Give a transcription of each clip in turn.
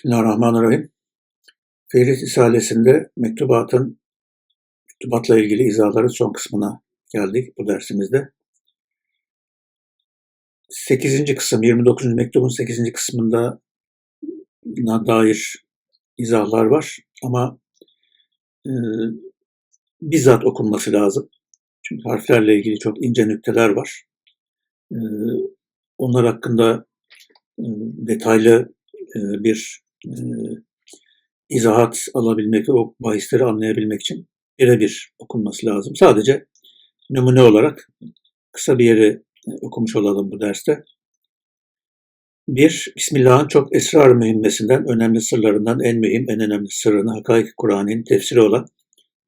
Bismillahirrahmanirrahim. Fehris Risalesi'nde mektubatın, mektubatla ilgili izahların son kısmına geldik bu dersimizde. 8. kısım, 29. mektubun 8. kısmında dair izahlar var ama e, bizzat okunması lazım. Çünkü harflerle ilgili çok ince nükteler var. E, onlar hakkında e, detaylı e, bir e, izahat alabilmek o bahisleri anlayabilmek için birebir okunması lazım. Sadece numune olarak kısa bir yeri okumuş olalım bu derste. Bir, Bismillah'ın çok esrar mühimmesinden, önemli sırlarından en mühim, en önemli sırrını Hakaik Kur'an'ın tefsiri olan,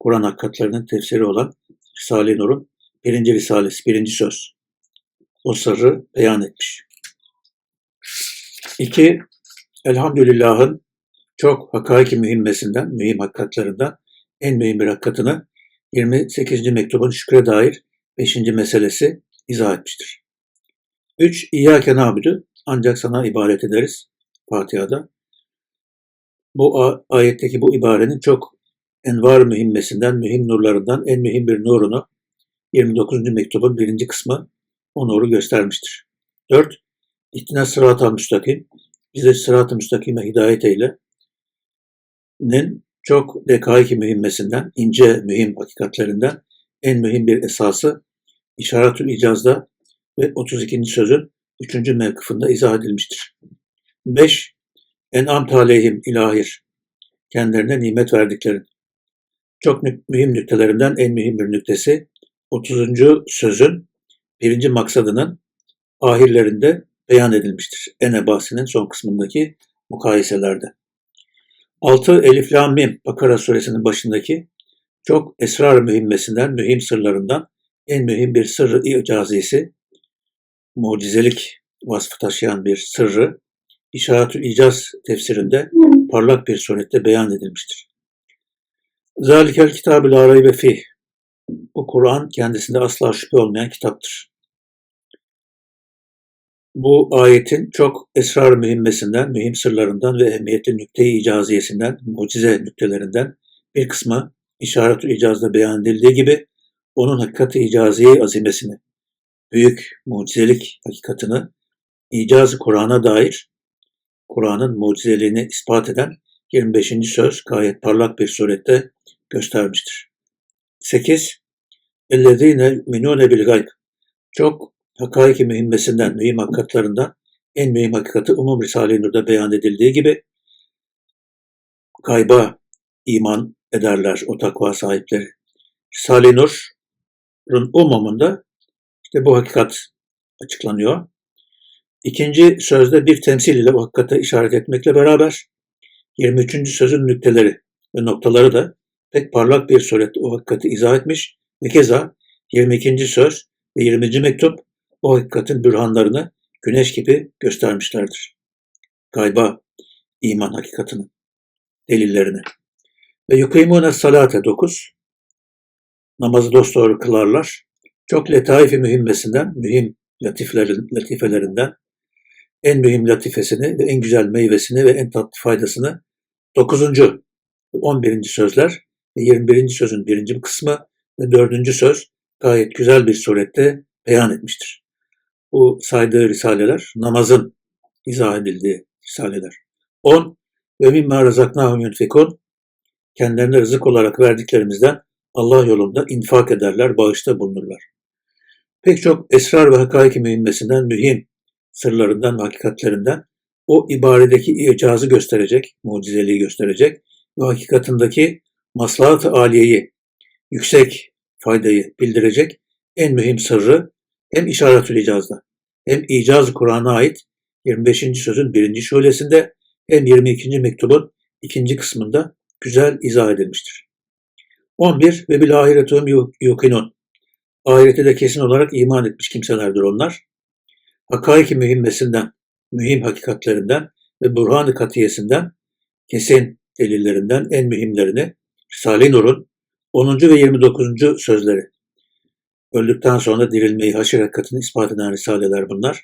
Kur'an hakikatlerinin tefsiri olan Risale-i Nur'un birinci risalesi, birinci söz. O sırrı beyan etmiş. İki, Elhamdülillah'ın çok hakaiki mühimmesinden, mühim hakikatlerinden en mühim bir hakikatını 28. mektubun şükre dair 5. meselesi izah etmiştir. 3. İyyâke nâbüdü ancak sana ibadet ederiz Fatiha'da. Bu ayetteki bu ibarenin çok envar mühimmesinden, mühim nurlarından en mühim bir nurunu 29. mektubun birinci kısmı o nuru göstermiştir. 4. İhtina sırat-ı müstakim bize sırat-ı müstakime hidayet eyle. Nin çok dekaiki mühimmesinden, ince mühim hakikatlerinden en mühim bir esası İşaretül İcaz'da ve 32. sözün 3. mevkıfında izah edilmiştir. 5. En'am aleyhim ilahir. Kendilerine nimet verdiklerin. Çok mühim nüktelerinden en mühim bir nüktesi 30. sözün birinci maksadının ahirlerinde beyan edilmiştir. Enebasi'nin son kısmındaki mukayeselerde. 6 Elif Lam Mim Bakara suresinin başındaki çok esrar mühimmesinden, mühim sırlarından en mühim bir sırrı icazisi, mucizelik vasfı taşıyan bir sırrı, İşaretül İcaz tefsirinde parlak bir surette beyan edilmiştir. Zalikel kitab-ı ve fih. Bu Kur'an kendisinde asla şüphe olmayan kitaptır bu ayetin çok esrar mühimmesinden, mühim sırlarından ve ehemmiyetli nükte-i icaziyesinden, mucize nüktelerinden bir kısmı işaret icazda beyan edildiği gibi onun hakikati icaziye azimesini, büyük mucizelik hakikatını icaz Kur'an'a dair Kur'an'ın mucizeliğini ispat eden 25. söz gayet parlak bir surette göstermiştir. 8. اَلَّذ۪ينَ minune bil gayb. Çok hakaiki mühimmesinden, mühim hakikatlarından en mühim hakikati umum Risale-i Nur'da beyan edildiği gibi kayba iman ederler o takva sahipleri. Risale-i Nur'un umumunda işte bu hakikat açıklanıyor. İkinci sözde bir temsil ile bu hakikate işaret etmekle beraber 23. sözün nükteleri ve noktaları da pek parlak bir surette o hakikati izah etmiş ve keza 22. söz ve 20. mektup o hakikatin bürhanlarını güneş gibi göstermişlerdir. Gayba iman hakikatinin delillerini. Ve yukimune salate 9 namazı dosdoğru kılarlar. Çok letaifi mühimmesinden, mühim latiflerin, latifelerinden en mühim latifesini ve en güzel meyvesini ve en tatlı faydasını 9. 11. sözler ve 21. sözün birinci kısmı ve 4. söz gayet güzel bir surette beyan etmiştir bu saydığı risaleler namazın izah edildiği risaleler. 10. Ve mimma razaknahum yunfikun kendilerine rızık olarak verdiklerimizden Allah yolunda infak ederler, bağışta bulunurlar. Pek çok esrar ve hakaiki mühimmesinden, mühim sırlarından hakikatlerinden o ibaredeki icazı gösterecek, mucizeliği gösterecek ve hakikatındaki maslahat-ı aliyeyi, yüksek faydayı bildirecek en mühim sırrı hem işaretül icazda hem icaz Kur'an'a ait 25. sözün birinci şölesinde hem 22. mektubun ikinci kısmında güzel izah edilmiştir. 11. Ve bil ahiretum yukinun. Ahirete de kesin olarak iman etmiş kimselerdir onlar. Hakaiki mühimmesinden, mühim hakikatlerinden ve burhan-ı katiyesinden, kesin delillerinden en mühimlerini Risale-i Nur'un 10. ve 29. sözleri Öldükten sonra dirilmeyi, haşir hakikatini ispat eden risaleler bunlar.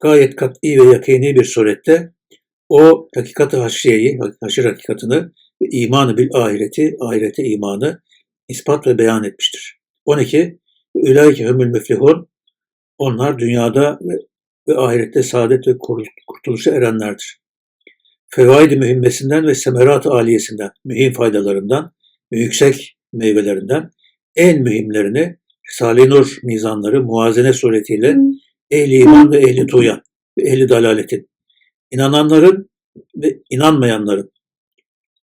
Gayet kat'i ve yakini bir surette o hakikat-ı haşriyeyi, haşir hakikatını ve imanı bil ahireti, ahirete imanı ispat ve beyan etmiştir. 12. Ülaike humul müflihun onlar dünyada ve, ve ahirette saadet ve kurtuluşa erenlerdir. Fevaid-i mühimmesinden ve semerat-ı aliyesinden, mühim faydalarından ve yüksek meyvelerinden en mühimlerini Risale-i Nur mizanları muazene suretiyle ehli iman ve ehli tuyan ve ehli dalaletin, inananların ve inanmayanların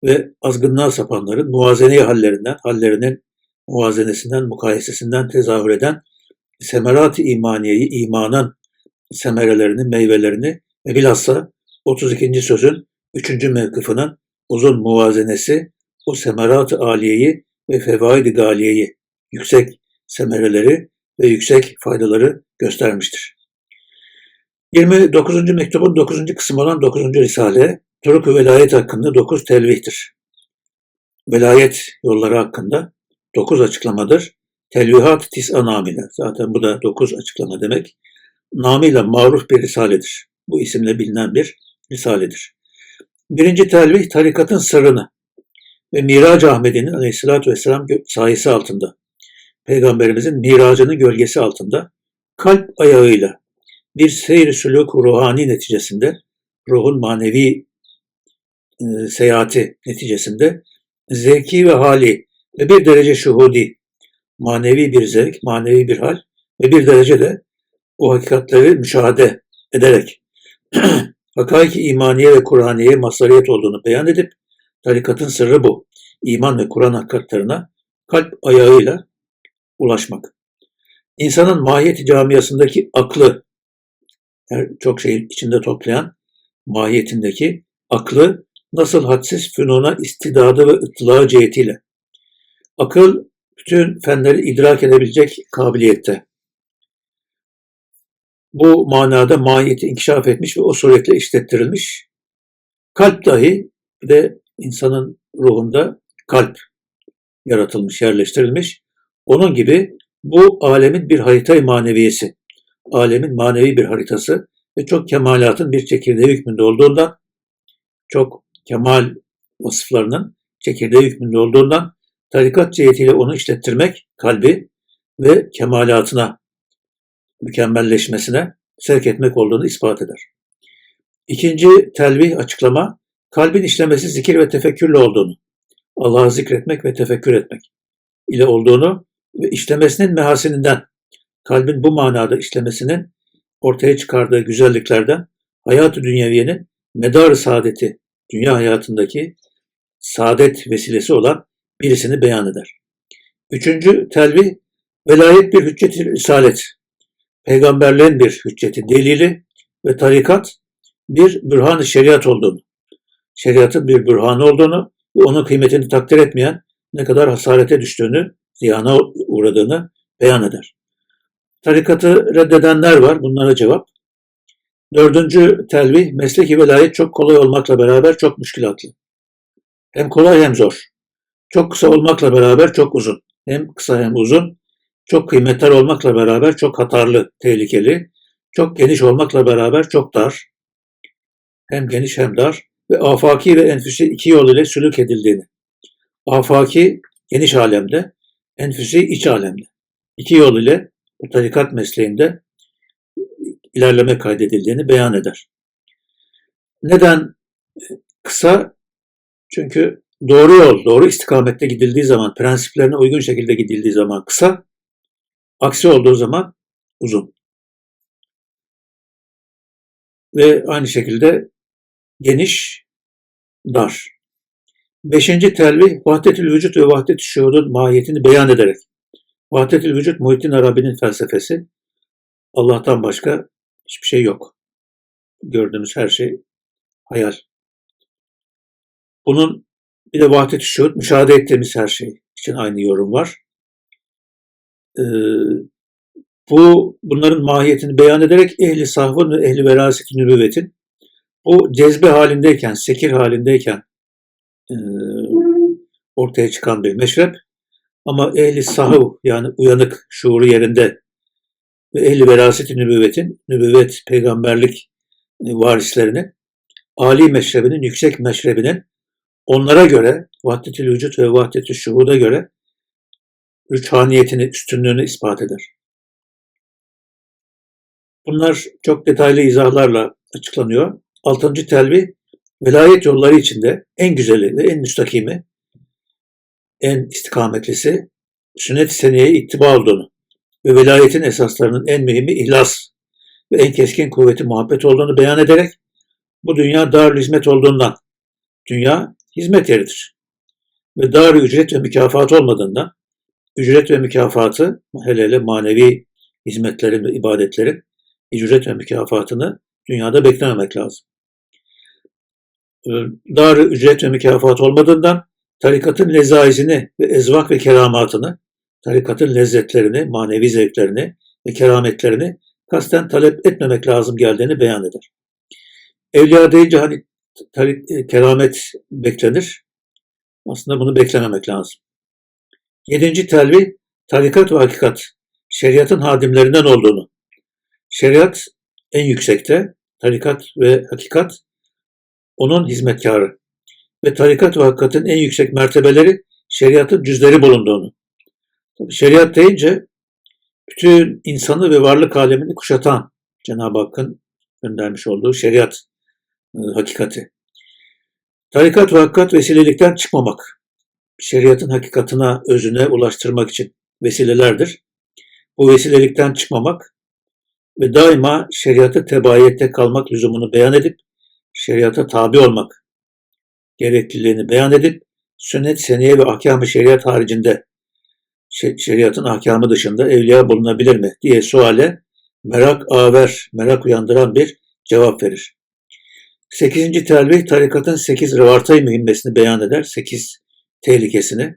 ve azgınlığa sapanların muvazeneye hallerinden, hallerinin muvazenesinden, mukayesesinden tezahür eden semerat-ı imaniyeyi, imanın semerelerini, meyvelerini ve bilhassa 32. sözün 3. mevkıfının uzun muvazenesi o semerat-ı aliyeyi ve fevaid-i galiyeyi, yüksek semereleri ve yüksek faydaları göstermiştir. 29. mektubun 9. kısmı olan 9. Risale, Turuk ve Velayet hakkında 9 telvihtir. Velayet yolları hakkında 9 açıklamadır. Telvihat tis'a namile. Zaten bu da 9 açıklama demek. Namıyla maruf bir risaledir. Bu isimle bilinen bir risaledir. Birinci telvih tarikatın sırrını ve Mirac Ahmet'in aleyhissalatü vesselam sayesi altında, Peygamberimizin miracının gölgesi altında kalp ayağıyla bir seyir sülük ruhani neticesinde, ruhun manevi e, seyahati neticesinde zevki ve hali ve bir derece şuhudi, manevi bir zevk, manevi bir hal ve bir derece de o hakikatleri müşahede ederek hakaiki imaniye ve Kur'aniye mazhariyet olduğunu beyan edip tarikatın sırrı bu. İman ve Kur'an hakikatlerine kalp ayağıyla ulaşmak. İnsanın mahiyeti camiasındaki aklı, her çok şey içinde toplayan mahiyetindeki aklı nasıl hadsiz fünuna istidadı ve ıttılağı cihetiyle. Akıl bütün fenleri idrak edebilecek kabiliyette. Bu manada mahiyeti inkişaf etmiş ve o suretle işlettirilmiş. Kalp dahi bir de insanın ruhunda kalp yaratılmış, yerleştirilmiş. Onun gibi bu alemin bir haritayı maneviyesi, alemin manevi bir haritası ve çok kemalatın bir çekirdeği hükmünde olduğundan, çok kemal vasıflarının çekirdeği hükmünde olduğundan tarikat cihetiyle onu işlettirmek kalbi ve kemalatına, mükemmelleşmesine sevk etmek olduğunu ispat eder. İkinci telvih açıklama, kalbin işlemesi zikir ve tefekkürle olduğunu, Allah'ı zikretmek ve tefekkür etmek ile olduğunu ve işlemesinin mehasininden, kalbin bu manada işlemesinin ortaya çıkardığı güzelliklerden hayat-ı dünyeviyenin medar saadeti, dünya hayatındaki saadet vesilesi olan birisini beyan eder. Üçüncü telvi, velayet bir hüccet risalet, peygamberlerin bir hücceti delili ve tarikat bir bürhan-ı şeriat olduğunu, şeriatın bir bürhanı olduğunu ve onun kıymetini takdir etmeyen ne kadar hasarete düştüğünü, ziyana uğradığını beyan eder. Tarikatı reddedenler var, bunlara cevap. Dördüncü telvih, mesleki velayet çok kolay olmakla beraber çok müşkilatlı. Hem kolay hem zor. Çok kısa olmakla beraber çok uzun. Hem kısa hem uzun. Çok kıymetli olmakla beraber çok hatarlı, tehlikeli. Çok geniş olmakla beraber çok dar. Hem geniş hem dar. Ve afaki ve enfüsi iki yol ile sülük edildiğini. Afaki geniş alemde, enfüsi iç alemde. İki yol ile bu tarikat mesleğinde ilerleme kaydedildiğini beyan eder. Neden kısa? Çünkü doğru yol, doğru istikamette gidildiği zaman, prensiplerine uygun şekilde gidildiği zaman kısa, aksi olduğu zaman uzun. Ve aynı şekilde geniş, dar. Beşinci telvih, vahdetül vücut ve vahdetül şuhudun mahiyetini beyan ederek, vahdetül vücut Muhittin Arabi'nin felsefesi, Allah'tan başka hiçbir şey yok. Gördüğümüz her şey hayal. Bunun bir de vahdet-i şuhud, müşahede ettiğimiz her şey için aynı yorum var. Ee, bu bunların mahiyetini beyan ederek ehli sahvın ve ehli veraset nübüvvetin bu cezbe halindeyken, sekir halindeyken e, ortaya çıkan bir meşrep ama ehli sahv yani uyanık şuuru yerinde ve ehli veraset nübüvvetin, nübüvvet, peygamberlik varislerini âli meşrebinin, yüksek meşrebinin onlara göre vahdetül vücut ve vahdetül şuhuda göre rüçhaniyetini, üstünlüğünü ispat eder. Bunlar çok detaylı izahlarla açıklanıyor. Altıncı telvi, velayet yolları içinde en güzeli ve en müstakimi, en istikametlisi, sünnet-i seniyeye ittiba olduğunu ve velayetin esaslarının en mühimi ihlas ve en keskin kuvveti muhabbet olduğunu beyan ederek bu dünya dar hizmet olduğundan, dünya hizmet yeridir. Ve dar ücret ve mükafat olmadığından, ücret ve mükafatı, hele hele manevi hizmetlerin ve ibadetlerin ücret ve mükafatını dünyada beklememek lazım. Ee, dar ücret ve mükafat olmadığından tarikatın lezaizini ve ezvak ve keramatını, tarikatın lezzetlerini, manevi zevklerini ve kerametlerini kasten talep etmemek lazım geldiğini beyan eder. Evliya deyince hani tarik, keramet beklenir. Aslında bunu beklememek lazım. Yedinci telvi, tarikat ve hakikat, şeriatın hadimlerinden olduğunu. Şeriat en yüksekte, tarikat ve hakikat onun hizmetkarı. Ve tarikat ve hakikatin en yüksek mertebeleri şeriatın cüzleri bulunduğunu. Tabii şeriat deyince bütün insanı ve varlık alemini kuşatan Cenab-ı Hakk'ın göndermiş olduğu şeriat e, hakikati. Tarikat ve hakikat vesilelikten çıkmamak, şeriatın hakikatına, özüne ulaştırmak için vesilelerdir. Bu vesilelikten çıkmamak ve daima şeriatı tebayette kalmak lüzumunu beyan edip, şeriata tabi olmak gerekliliğini beyan edip, sünnet, seniye ve ahkam-ı şeriat haricinde şeriatın ahkamı dışında evliya bulunabilir mi diye suale merak aver, merak uyandıran bir cevap verir. Sekizinci telvih tarikatın sekiz revartay mühimmesini beyan eder, sekiz tehlikesini.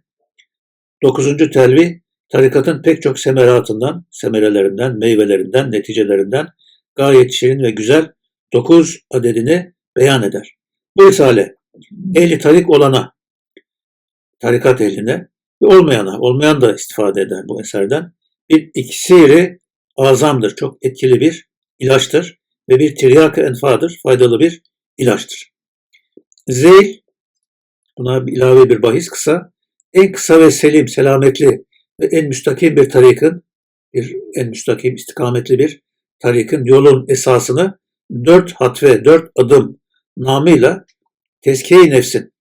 Dokuzuncu telvih tarikatın pek çok semeratından, semerelerinden, meyvelerinden, neticelerinden gayet şirin ve güzel dokuz adedini beyan eder. Bu risale ehli tarik olana, tarikat ehline ve olmayana, olmayan da istifade eder bu eserden. Bir iksiri azamdır, çok etkili bir ilaçtır ve bir tiryak enfadır, faydalı bir ilaçtır. Zeyl, buna bir ilave bir bahis kısa, en kısa ve selim, selametli ve en müstakim bir tarikin, bir en müstakim, istikametli bir tarikin yolun esasını dört hatve, dört adım namıyla tezkiye nefsin,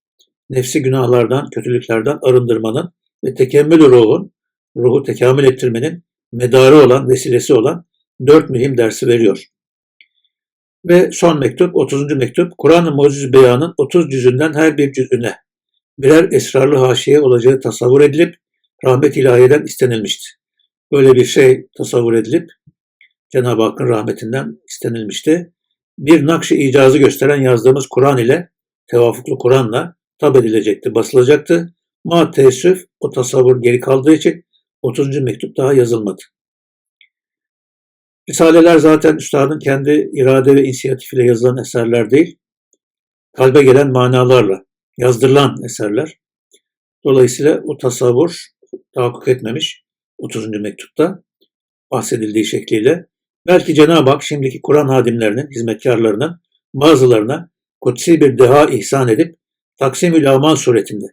nefsi günahlardan, kötülüklerden arındırmanın ve tekemmül ruhun, ruhu tekamül ettirmenin medarı olan, vesilesi olan dört mühim dersi veriyor. Ve son mektup, 30. mektup, Kur'an-ı Muciz Beyan'ın 30 cüzünden her bir cüzüne birer esrarlı haşiye olacağı tasavvur edilip rahmet ilahiyeden istenilmişti. Böyle bir şey tasavvur edilip Cenab-ı Hakk'ın rahmetinden istenilmişti. Bir nakş-ı icazı gösteren yazdığımız Kur'an ile, tevafuklu Kur'an'la tab edilecekti, basılacaktı. Ma teessüf o tasavvur geri kaldığı için 30. mektup daha yazılmadı. Risaleler zaten üstadın kendi irade ve inisiyatifiyle yazılan eserler değil, kalbe gelen manalarla yazdırılan eserler. Dolayısıyla o tasavvur tahakkuk etmemiş 30. mektupta bahsedildiği şekliyle. Belki Cenab-ı Hak şimdiki Kur'an hadimlerinin, hizmetkarlarının bazılarına kutsi bir deha ihsan edip Taksim-ül Aman suretinde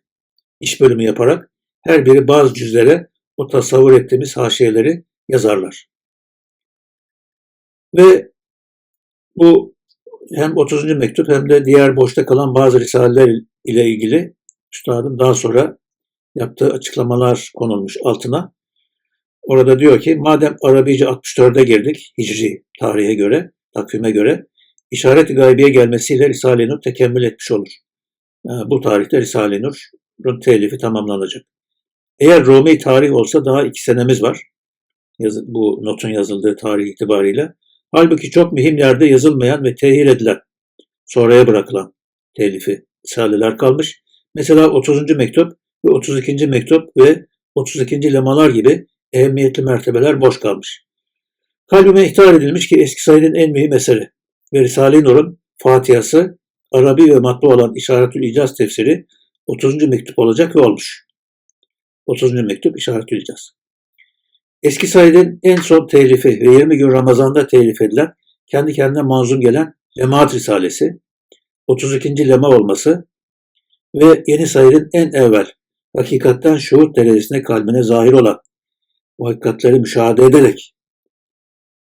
iş bölümü yaparak her biri bazı cüzlere o tasavvur ettiğimiz haşiyeleri yazarlar. Ve bu hem 30. mektup hem de diğer boşta kalan bazı risaleler ile ilgili üstadın daha sonra yaptığı açıklamalar konulmuş altına. Orada diyor ki madem Arabice 64'e girdik Hicri tarihe göre, takvime göre işaret-i gaybiye gelmesiyle Risale-i Nur tekemmül etmiş olur. Yani bu tarihte Risale-i Nur'un telifi tamamlanacak. Eğer Rumi tarih olsa daha iki senemiz var. Yazı, bu notun yazıldığı tarih itibariyle. Halbuki çok mühim yerde yazılmayan ve tehir edilen, sonraya bırakılan telifi risaleler kalmış. Mesela 30. mektup ve 32. mektup ve 32. lemalar gibi ehemmiyetli mertebeler boş kalmış. Kalbime ihtar edilmiş ki eski Said'in en mühim eseri ve Risale-i Nur'un Fatihası, Arabi ve matbu olan İşaretül İcaz tefsiri 30. mektup olacak ve olmuş. 30. mektup İşaretül İcaz. Eski Said'in en son telifi ve 20 gün Ramazan'da telif edilen, kendi kendine manzum gelen Lemaat Risalesi, 32. lema olması ve yeni sayının en evvel hakikatten şuur derecesine kalbine zahir olan bu hakikatleri müşahede ederek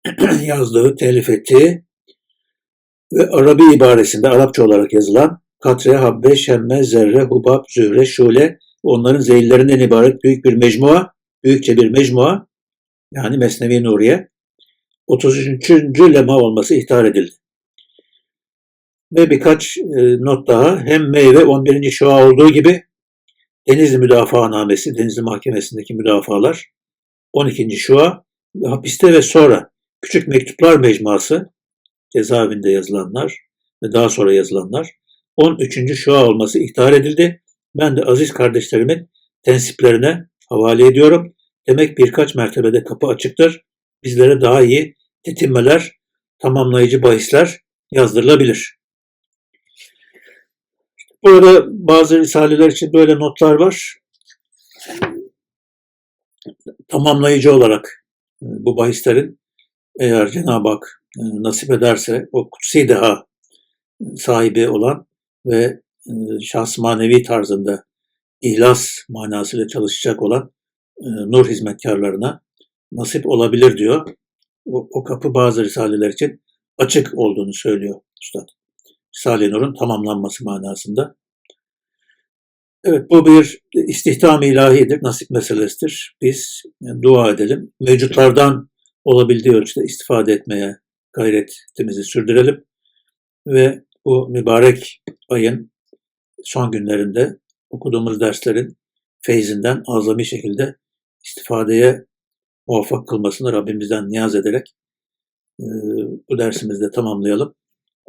yazdığı, telif ettiği ve Arabi ibaresinde Arapça olarak yazılan Katre, Habbe, Şemme, Zerre, Hubab, Zühre, Şule onların zeyillerinden ibaret büyük bir mecmua, büyükçe bir mecmua yani Mesnevi Nuriye 33. lema olması ihtar edildi. Ve birkaç e, not daha hem meyve 11. şua olduğu gibi Denizli Müdafaanamesi, Denizli Mahkemesi'ndeki müdafalar 12. şua hapiste ve sonra küçük mektuplar mecmuası cezaevinde yazılanlar ve daha sonra yazılanlar 13. şua olması ihtar edildi. Ben de aziz kardeşlerimin tensiplerine havale ediyorum. Demek birkaç mertebede kapı açıktır. Bizlere daha iyi tetinmeler, tamamlayıcı bahisler yazdırılabilir. Burada bazı risaleler için böyle notlar var. Tamamlayıcı olarak e, bu bahislerin eğer Cenab-ı Hak e, nasip ederse o kutsi deha sahibi olan ve e, şahs manevi tarzında ihlas manasıyla çalışacak olan nur hizmetkarlarına nasip olabilir diyor. O, o kapı bazı risaleler için açık olduğunu söylüyor Üstad. Risale-i Nur'un tamamlanması manasında. Evet bu bir istihdam ilahidir, nasip meselesidir. Biz dua edelim. Mevcutlardan olabildiği ölçüde istifade etmeye gayretimizi sürdürelim. Ve bu mübarek ayın son günlerinde okuduğumuz derslerin feyzinden azami şekilde istifadeye muvaffak kılmasını Rabbimizden niyaz ederek bu dersimizde tamamlayalım.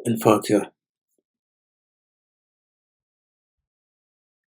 El Fatiha.